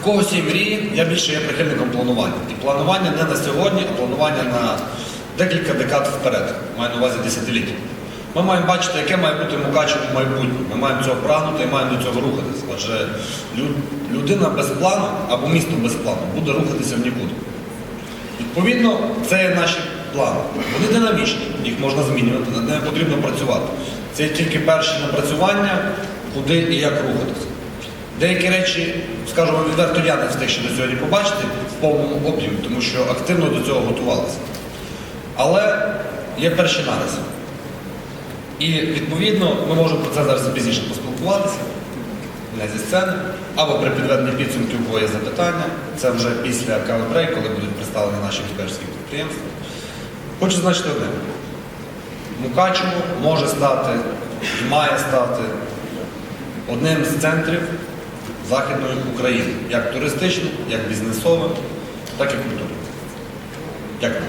в когось є мрії, я більше є прихильником планування. І планування не на сьогодні, а планування на декілька декад вперед, маю на увазі десятиліття. Ми маємо бачити, яке має бути Мукачево в майбутньому. Ми маємо цього прагнути і маємо до цього рухатися. Адже людина без плану або місто без плану буде рухатися в нікуди. Відповідно, це є наші плани. Вони динамічні, їх можна змінювати, над ними потрібно працювати. Це тільки перші напрацювання, куди і як рухатися. Деякі речі, скажу вам відверто, я не встиг ще до сьогодні побачити в повному об'ємі, тому що активно до цього готувалися. Але є перші нариси. І відповідно ми можемо про це зараз пізніше поспілкуватися, не зі сцени, або при підведенні підсумків, бо запитання. Це вже після кавебрейк, коли будуть представлені наші експертські підприємства. Хочу значити одне. Мукачево може стати має стати одним з центрів Західної України, як туристичну, як бізнесову, так і культурну. Дякую.